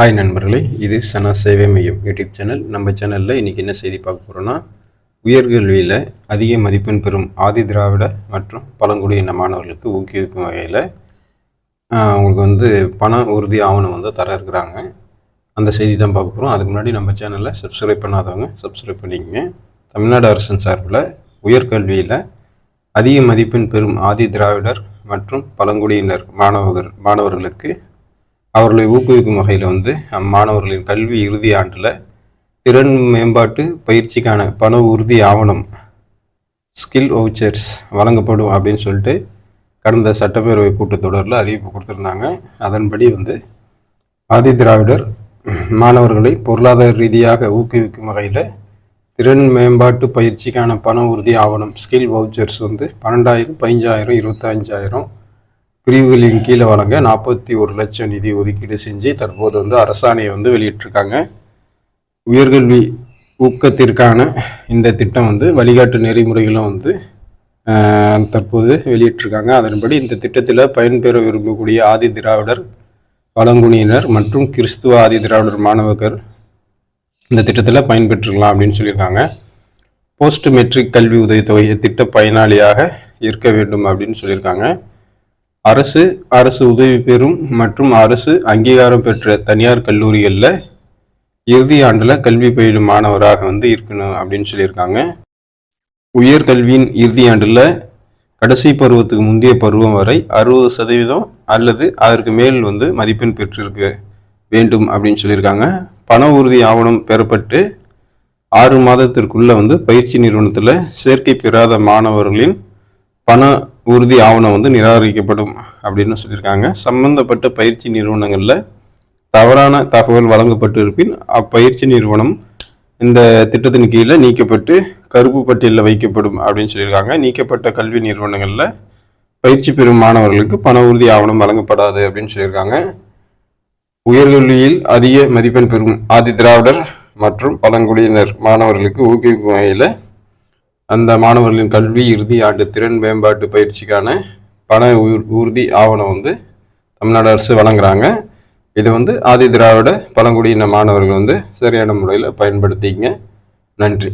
Hi நண்பர்களே. இது சனா சேவை மையம் யூடியூப் சேனல். நம்ம சேனலில் இன்றைக்கி என்ன செய்தி பார்க்க போகிறோன்னா உயர்கல்வியில் அதிக மதிப்பெண் பெறும் ஆதி திராவிட மற்றும் பழங்குடியின மாணவர்களுக்கு ஊக்குவிக்கும் வகையில் அவங்களுக்கு வந்து பண உறுதி ஆவணம் வந்து தர இருக்கிறாங்க. அந்த செய்தி தான் பார்க்க போகிறோம் அதுக்கு முன்னாடி நம்ம சேனலில் சப்ஸ்கிரைப் பண்ணாதவங்க சப்ஸ்கிரைப் பண்ணிக்கங்க. தமிழ்நாடு அரசின் சார்பில் உயர்கல்வியில் அதிக மதிப்பெண் பெறும் ஆதி திராவிடர் மற்றும் பழங்குடியினர் மாணவர்கள் மாணவர்களுக்கு அவர்களை ஊக்குவிக்கும் வகையில் வந்து அம்மாணவர்களின் கல்வி இறுதி ஆண்டில் திறன் மேம்பாட்டு பயிற்சிக்கான பண உறுதி ஆவணம் ஸ்கில் வவுச்சர்ஸ் வழங்கப்படும் அப்படின்னு சொல்லிட்டு கடந்த சட்டப்பேரவை கூட்டத்தொடரில் அறிவிப்பு கொடுத்துருந்தாங்க. அதன்படி வந்து ஆதி திராவிடர் மாணவர்களை பொருளாதார ரீதியாக ஊக்குவிக்கும் வகையில் திறன் மேம்பாட்டு பயிற்சிக்கான பண உறுதி ஆவணம் ஸ்கில் வவுச்சர்ஸ் வந்து பன்னெண்டாயிரம் பதினஞ்சாயிரம் இருபத்தஞ்சாயிரம் பிரிவுகளின் கீழே வழங்க நாற்பத்தி ஒரு லட்சம் நிதி ஒதுக்கீடு செஞ்சு தற்போது வந்து அரசாணையை வந்து வெளியிட்டிருக்காங்க. உயர்கல்வி ஊக்கத்திற்கான இந்த திட்டம் வந்து வழிகாட்டு நெறிமுறைகளும் வந்து தற்போது வெளியிட்டிருக்காங்க. அதன்படி இந்த திட்டத்தில் பயன்பெற விரும்பக்கூடிய ஆதி திராவிடர் பழங்குடியினர் மற்றும் கிறிஸ்துவ ஆதி திராவிடர் மாணவர்கள் இந்த திட்டத்தில் பயன்பெற்றுக்கலாம் அப்படின்னு சொல்லியிருக்காங்க. போஸ்ட் மெட்ரிக் கல்வி உதவித்தொகை திட்ட பயனாளியாக இருக்க வேண்டும் அப்படின்னு சொல்லியிருக்காங்க. அரசு அரசு உதவி பெறும் மற்றும் அரசு அங்கீகாரம் பெற்ற தனியார் கல்லூரிகளில் இறுதி ஆண்டில் கல்வி பயிலும் மாணவராக வந்து இருக்கணும் அப்படின்னு சொல்லியிருக்காங்க. உயர்கல்வியின் இறுதி ஆண்டில் கடைசி பருவத்துக்கு முந்தைய பருவம் வரை அறுபது சதவீதம் அல்லது அதற்கு மேல் வந்து மதிப்பெண் பெற்றிருக்க வேண்டும் அப்படின்னு சொல்லியிருக்காங்க. பண உறுதி ஆவணம் பெறப்பட்டு ஆறு மாதத்திற்குள்ளே வந்து பயிற்சி நிறுவனத்தில் சேர்க்கை பெறாத மாணவர்களின் பண உறுதி ஆவணம் வந்து நிராகரிக்கப்படும் அப்படின்னு சொல்லியிருக்காங்க. சம்பந்தப்பட்ட பயிற்சி நிறுவனங்களில் தவறான தகவல் வழங்கப்பட்டு இருப்பின் அப்பயிற்சி நிறுவனம் இந்த திட்டத்தின் கீழே நீக்கப்பட்டு கருப்பு பட்டியலில் வைக்கப்படும் அப்படின்னு சொல்லியிருக்காங்க. நீக்கப்பட்ட கல்வி நிறுவனங்களில் பயிற்சி பெறும் மாணவர்களுக்கு பண உறுதி ஆவணம் வழங்கப்படாது அப்படின்னு சொல்லியிருக்காங்க. உயர்கல்வியில் அதிக மதிப்பெண் பெறும் ஆதி திராவிடர் மற்றும் பழங்குடியினர் மாணவர்களுக்கு ஊக்குவிக்கும் வகையில் அந்த மாணவர்களின் கல்வி இறுதி ஆண்டு திறன் மேம்பாட்டு பயிற்சிக்கான பண உறுதி ஆவணம் வந்து தமிழ்நாடு அரசு வழங்குறாங்க. இது வந்து ஆதி திராவிட பழங்குடியின மாணவர்கள் வந்து சரியான முறையில் பயன்படுத்திங்க நன்றி.